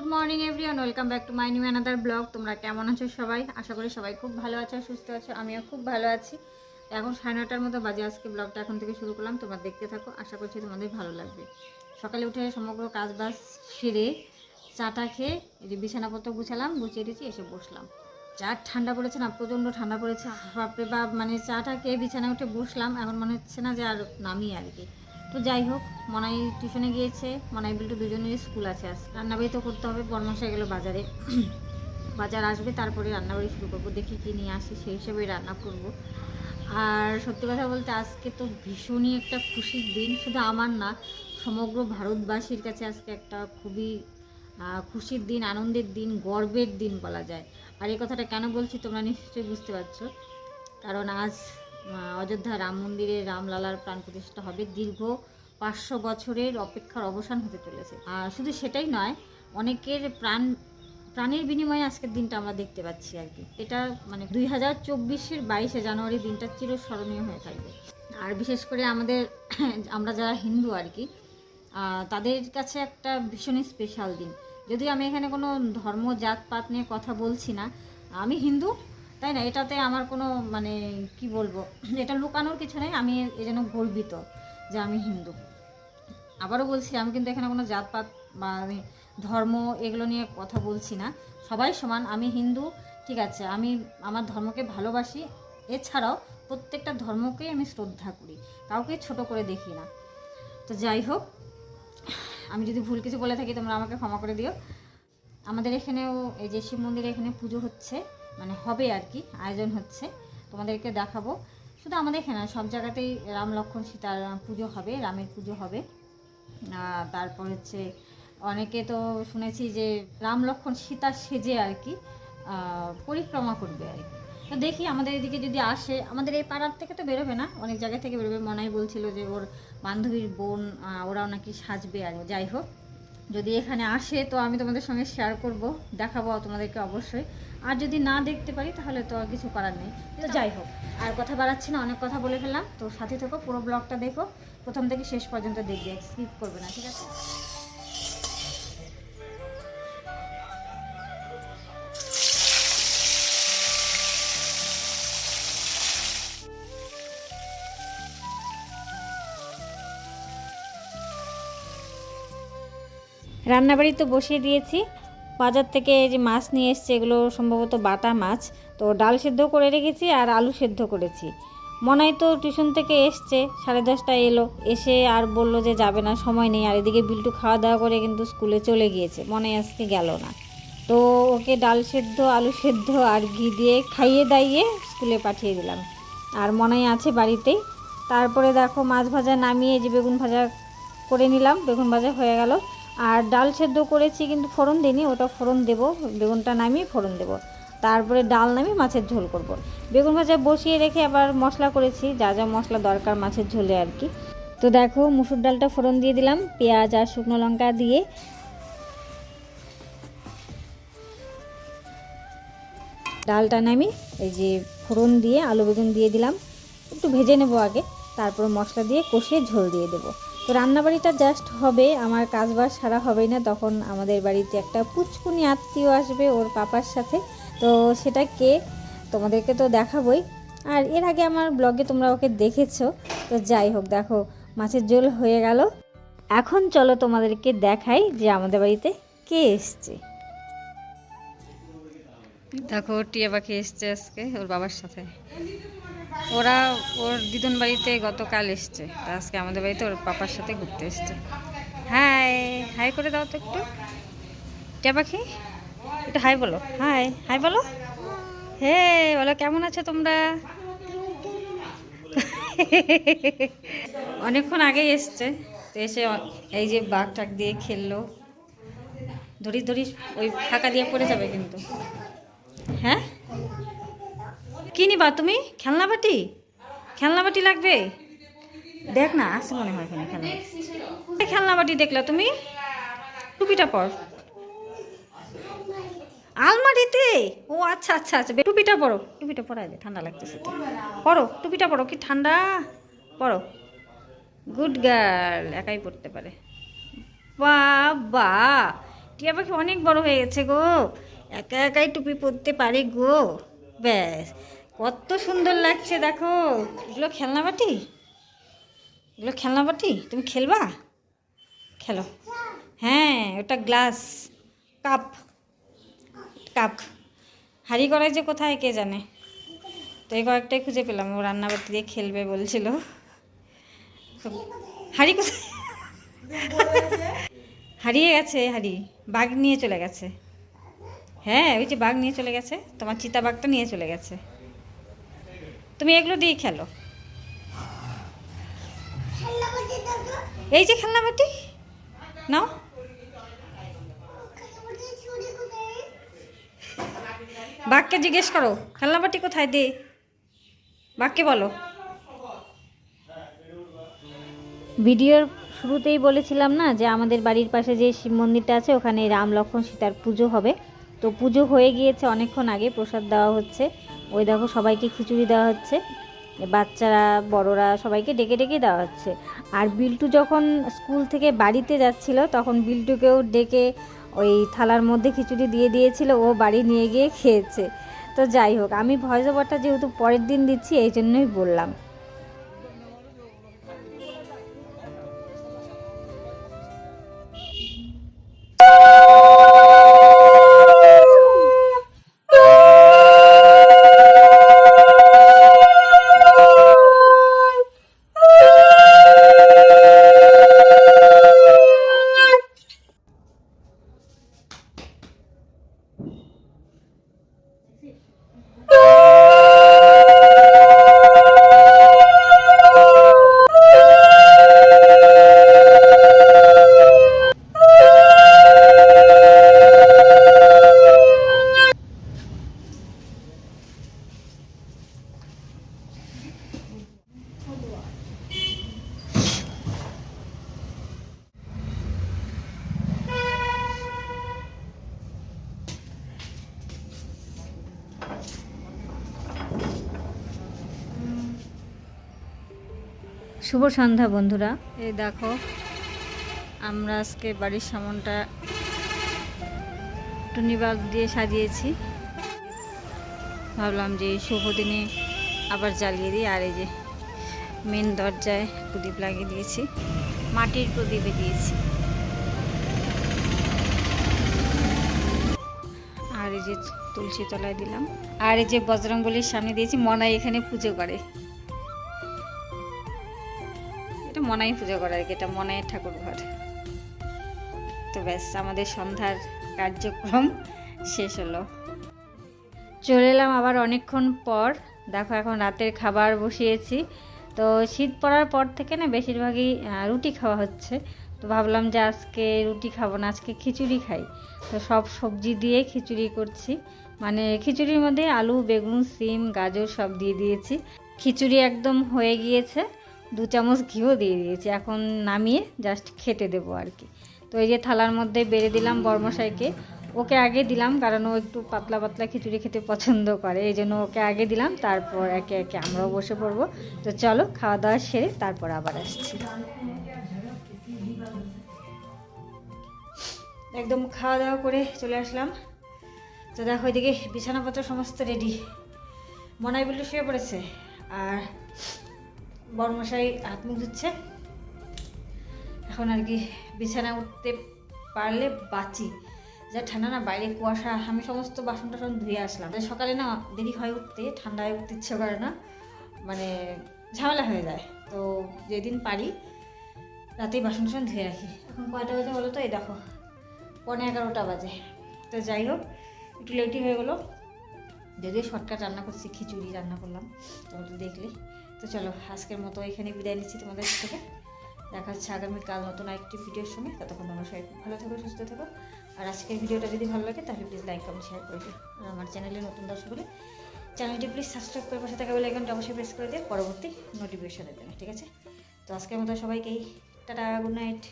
Good morning everyone welcome back to my new another blog তোমরা কেমন আছো সবাই? আশা করি সবাই খুব ভালো আছো, সুস্থ আছো। আমিও খুব ভালো আছি। এখন সাড়ে নটার মতো বাজে আজকে ব্লগটা এখন থেকে শুরু করলাম। তোমরা দেখতে থাকো। আশা করছি তোমাদের ভালো লাগবে। সকালে উঠে সমগ্র কাজ বাজ সেরে চাটা খেয়ে এই যে বিছানাপত্র গুছালাম, গুছিয়ে দিয়েছি, এসে বসলাম। চা ঠান্ডা পড়েছে না, প্রচণ্ড ঠান্ডা পড়েছে। বাপরে বাপ মানে চাটা খেয়ে বিছানায় উঠে বসলাম। এখন মনে হচ্ছে না যে আর নামি আর কি। তো যাই হোক, মনাই টিউশনে গিয়েছে, মনাই বিল্টু দুজনেরই স্কুল আছে আজ। রান্নাবাড়ি তো করতে হবে, বর্মাশাই গেলো বাজারে। বাজার আসবে, তারপরে রান্নাবাড়ি শুরু করব, দেখি কী নিয়ে আসি, সেই হিসেবেই রান্না করব। আর সত্যি কথা বলতে আজকে তো ভীষণই একটা খুশির দিন, শুধু আমার না, সমগ্র ভারতবাসীর কাছে আজকে একটা খুবই খুশির দিন, আনন্দের দিন, গর্বের দিন বলা যায়। আর এই কথাটা কেন বলছি তোমরা নিশ্চয়ই বুঝতে পারছ। কারণ আজ অযোধ্যা রাম মন্দিরে রামলালার প্রাণ প্রতিষ্ঠা হবে দীর্ঘ পাঁচশো বছরের অপেক্ষার অবসান হতে চলেছে। আর শুধু সেটাই নয়, অনেকের প্রাণ, প্রাণের বিনিময়ে আজকের দিনটা আমরা দেখতে পাচ্ছি আর কি। এটা মানে দুই হাজার চব্বিশের বাইশে জানুয়ারি দিনটা চিরস্মরণীয় হয়ে থাকবে। আর বিশেষ করে আমাদের, আমরা যারা হিন্দু আর কি তাদের কাছে একটা ভীষণই স্পেশাল দিন। যদিও আমি এখানে কোনো ধর্ম জাতপাত নিয়ে কথা বলছি না, আমি হিন্দু তাই না? এটাতে আমার কোনো মানে কি বলব? এটা লুকানোর কিছু নেই, আমি এ যেন গর্বিত যে আমি হিন্দু। আবারও বলছি, আমি কিন্তু এখানে কোনো জাতপাত বা আমি ধর্ম এগুলো নিয়ে কথা বলছি না। সবাই সমান, আমি হিন্দু, ঠিক আছে। আমি আমার ধর্মকে ভালোবাসি। এছাড়াও প্রত্যেকটা ধর্মকেই আমি শ্রদ্ধা করি, কাউকে ছোট করে দেখি না। তো যাই হোক, আমি যদি ভুল কিছু বলে থাকি, তোমরা আমাকে ক্ষমা করে দিও। আমাদের এখানেও এই যে শিব মন্দিরে এখানে পুজো হচ্ছে। মানে হবে আর কি, আয়োজন হচ্ছে। তোমাদেরকে দেখাবো। শুধু আমাদের এখানে সব জায়গাতেই রাম লক্ষ্মণ সীতার পুজো হবে, রামের পুজো হবে। তারপর হচ্ছে অনেকে তো শুনেছি যে রাম লক্ষ্মণ সীতা সেজে আর কি পরিক্রমা করবে আর কি। তো দেখি আমাদের এদিকে যদি আসে, আমাদের এই পাড়ার থেকে তো বেরোবে না, অনেক জায়গা থেকে বেরোবে। মনাই বলছিল যে ওর বান্ধবীর বোন ওরাও নাকি সাজবে আর যাই হোক। যদি এখানে আসে তো আমি তোমাদের সঙ্গে শেয়ার করব দেখাবো তোমাদেরকে অবশ্যই। আর যদি না দেখতে পারি তাহলে তো আর কিছু করার নেই। তো যাই হোক আর কথা বাড়াচ্ছি না অনেক কথা বলে ফেললাম। তো সাথে থেকো পুরো ব্লগটা দেখো। প্রথম থেকে শেষ পর্যন্ত দেখবে স্কিপ করবে না ঠিক আছে? রান্নাবাড়ি তো বসিয়ে দিয়েছি। বাজার থেকে যে মাছ নিয়ে এসছে, এগুলো সম্ভবত বাটা মাছ। তো ডাল সেদ্ধ করে রেখেছি আর আলু সেদ্ধ করেছি। মনাই তো টিউশন থেকে এসছে, সাড়ে দশটায় এলো। এসে আর বলল যে যাবে না, সময় নেই। আর এদিকে বিল্টু খাওয়া দাওয়া করে কিন্তু স্কুলে চলে গিয়েছে। মনাই আজকে গেল না। তো ওকে ডাল সেদ্ধ, আলু সেদ্ধ আর ঘি দিয়ে খাইয়ে দাইয়ে স্কুলে পাঠিয়ে দিলাম। আর মনাই আছে বাড়িতেই। তারপরে দেখো মাছ ভাজা নামিয়ে যে বেগুন ভাজা করে নিলাম। বেগুন ভাজা হয়ে গেল। আর ডাল সেদ্ধ করেছি কিন্তু ফোড়ন দিইনি, ওটা ফোড়ন দেবো, বেগুনটা নামিয়ে ফোড়ন দেবো। তারপরে ডাল নামিয়ে মাছের ঝোল করব। বেগুন ভাজা বসিয়ে রেখে আবার মশলা করেছি, যা যা মশলা দরকার মাছের ঝোলে আর কি। তো দেখো, মুসুর ডালটা ফোড়ন দিয়ে দিলাম, পেঁয়াজ আর শুকনো লঙ্কা দিয়ে। ডালটা নামি এই যে ফোড়ন দিয়ে আলু বেগুন দিয়ে দিলাম। একটু ভেজে নেব আগে, তারপর মশলা দিয়ে কষিয়ে ঝোল দিয়ে দেবো। তো রান্নাবাড়িটা জাস্ট হবে, আমার কাজ বাজ সারা হবেই না, তখন আমাদের বাড়িতে একটা পুচকুনি আত্মীয় আসবে ওর পাপার সাথে। তো সেটা কে? তোমাদেরকে তো দেখাবই। আর এর আগে আমার ব্লগে তোমরা ওকে দেখেছ, তো যাই হোক, দেখো, মাছের ঝোল হয়ে গেল। এখন চলো তোমাদেরকে দেখাই যে আমাদের বাড়িতে কে এসছে। দেখো, টিয়া পাখি এসছে আজকে ওর বাবার সাথে। ওরা, ওর দিদুন বাড়িতে গতকাল এসছে। আজকে আমাদের বাড়িতে ওর পাপার সাথে ঘুরতে এসছে। হাই হাই করে দাও তো একটু। টিয়া পাখি? একটু হাই বলো। হাই হাই বলো। হে, বলো কেমন আছো তোমরা? অনেকক্ষণ আগেই এসছে। তো এসে এই যে বাঘ টাক দিয়ে খেললো। ধরি ধরিস, ওই ফাঁকা দিয়ে পড়ে যাবে কিন্তু। হ্যাঁ? কি নিবা তুমি? খেলনা বাটি? খেলনা বাটি লাগবে? দেখ না, আছে মনে হয় এখানে খেলনা। খেলনা বাটি দেখলা তুমি? টুপিটা পর। আলমারিতে? ও আচ্ছা আচ্ছা আচ্ছা টুপিটা পরো। টুপিটা পরাই দে, ঠান্ডা লাগতেছে তো পরো, টুপিটা পরো, কি ঠান্ডা? পরো। গুড গার্ল, একাই পড়তে পারে। বাবা, টিয়া পাখি অনেক বড় হয়ে গেছে গো। একা একাই টুপি পরতে পারে গো। ব্যাস। কত সুন্দর লাগছে, দেখো। এগুলো খেলনা বাটি? এগুলো খেলনা বাটি? তুমি খেলবা? খেলো। হ্যাঁ ওটা গ্লাস। কাপ। কাপ। হাড়ি করাই যে কোথায়, কে জানে? তো এই কয়েকটাই খুঁজে পেলাম। ও রান্নাবাটি দিয়ে খেলবে বলছিল। হাড়ি কোথায়? হারিয়ে গেছে, হাড়ি। বাঘ নিয়ে চলে গেছে। হ্যাঁ ওই যে বাঘ নিয়ে চলে গেছে। তোমার চিতা বাঘটা নিয়ে চলে গেছে। তুমি এগুলো দিয়ে খেলো। এই যে খেলনা বাটি নাও। বাঘকে জিজ্ঞেস করো খেলনা বাটি কোথায় দে? বাঘকে বলো। ভিডিওর শুরুতেই বলেছিলাম না যে আমাদের বাড়ির পাশে যে শিব মন্দিরটা আছে ওখানে রাম লক্ষ্মণ সীতার পুজো হবে। তো পুজো হয়ে গিয়েছে অনেকক্ষণ আগে প্রসাদ দেওয়া হচ্ছে। ওই দেখো সবাইকে খিচুড়ি দেওয়া হচ্ছে। বাচ্চারা, বড়রা সবাইকে ডেকে ডেকে দেওয়া হচ্ছে। আর বিল্টু যখন স্কুল থেকে বাড়িতে যাচ্ছিল, তখন বিল্টুকেও ডেকে ওই থালার মধ্যে খিচুড়ি দিয়ে দিয়েছিল, ও বাড়ি নিয়ে গিয়ে খেয়েছে। তো যাই হোক, আমি ভয়েস ওভারটা যেহেতু পরের দিন দিচ্ছি, এই জন্যই বললাম। শুভ সন্ধ্যা, বন্ধুরা। এই দেখো, আমরা আজকে বাড়ির সামনটা টুনি বাল্ব দিয়ে সাজিয়েছি। ভাবলাম যে শুভ দিনে আবার জ্বালিয়ে দিই, আর এই যে মেন দরজায় প্রদীপ লাগিয়ে দিয়েছি, মাটির প্রদীপে দিয়েছি। আর এই যে তুলসী তলায় দিলাম। আর এই যে বজরঙ্গলির সামনে দিয়েছি, মনাই এখানে পুজো করে। এটা মনাই পুজো করে আর কি, এটা মনাই ঠাকুর ঘর। তো ব্যাস, আমাদের সন্ধ্যার কার্যক্রম শেষ হলো। চলে এলাম আবার অনেকক্ষণ পর। দেখো, এখন রাতের খাবার বসিয়েছি। তো শীত পড়ার পর থেকে না বেশিরভাগই রুটি খাওয়া হচ্ছে। তো ভাবলাম যে আজকে রুটি খাব না, আজকে খিচুড়ি খাই। তো সব সবজি দিয়ে খিচুড়ি করছি। মানে খিচুড়ির মধ্যে আলু, বেগুন, সিম, গাজর সব দিয়ে দিয়েছি। খিচুড়ি একদম হয়ে গিয়েছে। দু চামচ ঘিও দিয়ে দিয়েছি। এখন নামিয়ে জাস্ট খেতে দেবো আর কি তো এই যে থালার মধ্যে বেড়ে দিলাম বর্মশাইকে। ওকে আগে দিলাম কারণ ও একটু পাতলা পাতলা খিচুড়ি খেতে পছন্দ করে। এই জন্য ওকে আগে দিলাম, তারপর একে একে আমরাও বসে পড়ব। তো চলো, খাওয়া দাওয়া সেরে তারপর আবার আসছি। একদম খাওয়া দাওয়া করে চলে আসলাম। তো দেখো এদিকে বিছানাপত্র সমস্ত রেডি মনাই বিল্টু শুয়ে পড়েছে? আর বর্মশাই হাত মুখ ধুচ্ছে। এখন আর কি বিছানা উঠতে পারলে বাঁচি। যা ঠান্ডা না, বাইরে কুয়াশা, আমি সমস্ত বাসন টাসন ধুয়ে আসলাম। সকালে না দেরি হয় উঠতে, ঠান্ডায় উঠতে ইচ্ছে করে না। মানে ঝামেলা হয়ে যায়। তো যেদিন পারি, রাতেই বাসন টাসন ধুয়ে রাখি। এখন কয়টা বাজে বলো তো? এই দেখো পনেরো এগারোটা বাজে। তো যাই হোক, একটু লেটই হয়ে গেলো। যদিও শর্টকাট রান্না করছি, খিচুড়ি রান্না করলাম তো দেখলে। তো চলো, আজকের মতো এখানে বিদায় নিচ্ছি তোমাদের থেকে দেখা হচ্ছে আগামীকাল নতুন আরেকটি ভিডিওর সঙ্গে। ততক্ষণ তোমার সবাই ভালো থাকো, সুস্থ থাকো। আর আজকের ভিডিওটা যদি ভালো লাগে, তাহলে প্লিজ লাইক কমেন্ট শেয়ার করে দিও। আর আমার চ্যানেলে নতুন দর্শক হলে চ্যানেলটি প্লিজ সাবস্ক্রাইব করে পাশে থাকা বেল আইকনটা অবশ্যই প্রেস করে দিয়ে পরবর্তী নোটিফিকেশনের জন্য, ঠিক আছে? তো আজকের মতো সবাইকেই, টাটা গুড নাইট